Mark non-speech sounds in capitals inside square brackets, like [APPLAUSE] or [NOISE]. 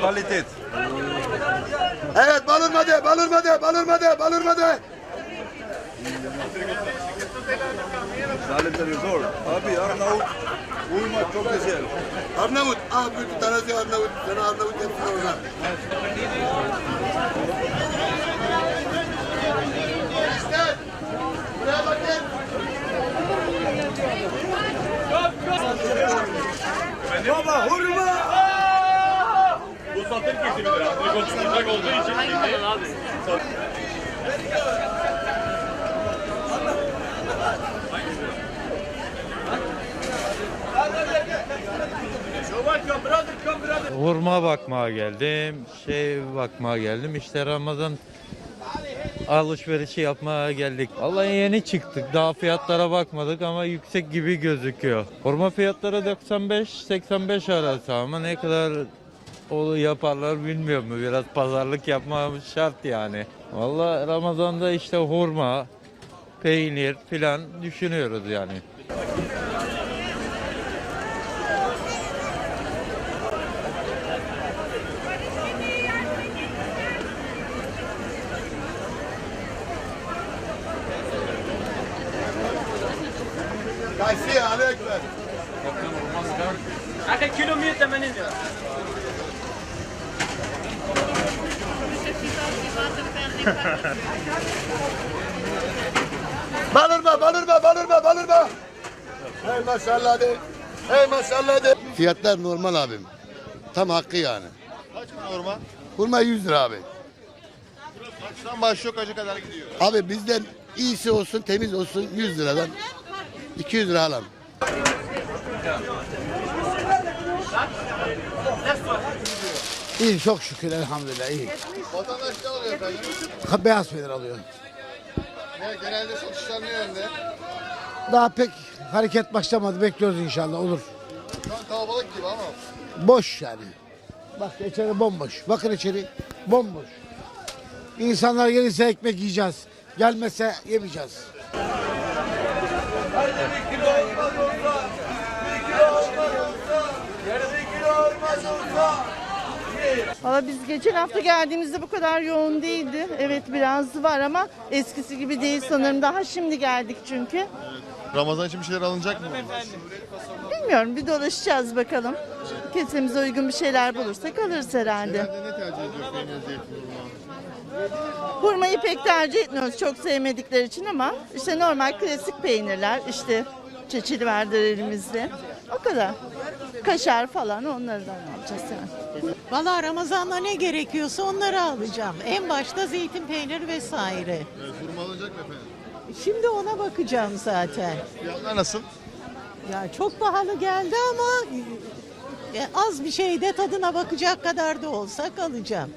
Kalitet. Evet balırmadı, balırmadı, balırmadı, balırmadı. Salimleri zor. Abi Arnavut uyumak çok güzel. Arnavut, ah bir tanesi Arnavut, sana Arnavut yapsın ona. Gençler, buraya bakın. Baba hurma. Bu satır kesimidir abi. Direkt oturacak olduğu için. Hangi abi? Hurma bakmaya geldim, şey bakmaya geldim. İşte Ramazan alışverişi yapmaya geldik. Vallahi yeni çıktık. Daha fiyatlara bakmadık ama yüksek gibi gözüküyor. Hurma fiyatları 95-85 arası ama ne kadar o yaparlar bilmiyorum. Biraz pazarlık yapmamız şart yani. Vallahi Ramazan'da işte hurma, peynir filan düşünüyoruz yani. Kaysi, aleyküm. Akıl kilo 180 lira. [LAUGHS] Balırma, balırma, balırma, balırma. Hey maşallah de. Hey maşallah de. Fiyatlar normal abim. Tam hakkı yani. Kaç normal? Hurma 100 lira abi. Kaçtan başlıyor kaça kadar gidiyor? Abi bizden iyisi olsun, temiz olsun 100 liradan 200 lira alalım. İyi çok şükür elhamdülillah iyi. Vatandaş ne alıyor efendim? Beyaz peynir alıyor. Ne, genelde satışlar ne yönde? Daha pek hareket başlamadı bekliyoruz inşallah olur. Şu an kalabalık gibi ama. Boş yani. Bak içeri bomboş. Bakın içeri bomboş. İnsanlar gelirse ekmek yiyeceğiz. Gelmese yemeyeceğiz. Valla biz geçen hafta geldiğimizde bu kadar yoğun değildi. Evet biraz var ama eskisi gibi değil sanırım. Daha şimdi geldik çünkü. Ramazan için bir şeyler alınacak mı? Bilmiyorum bir dolaşacağız bakalım. Kesemize uygun bir şeyler bulursak alırız herhalde. Genelde ne tercih ediyor peynir, zeytin, hurma? Hurmayı pek tercih etmiyoruz çok sevmedikleri için ama işte normal klasik peynirler işte çeçili vardır elimizde. O kadar. Kaşar falan onlardan alacağız yani. Valla Ramazan'da ne gerekiyorsa onları alacağım. En başta zeytin peyniri vesaire. Evet, hurma alınacak mı efendim? Şimdi ona bakacağım zaten. Fiyatlar nasıl? Ya çok pahalı geldi ama e, az bir şeyde tadına bakacak kadar da olsak alacağım.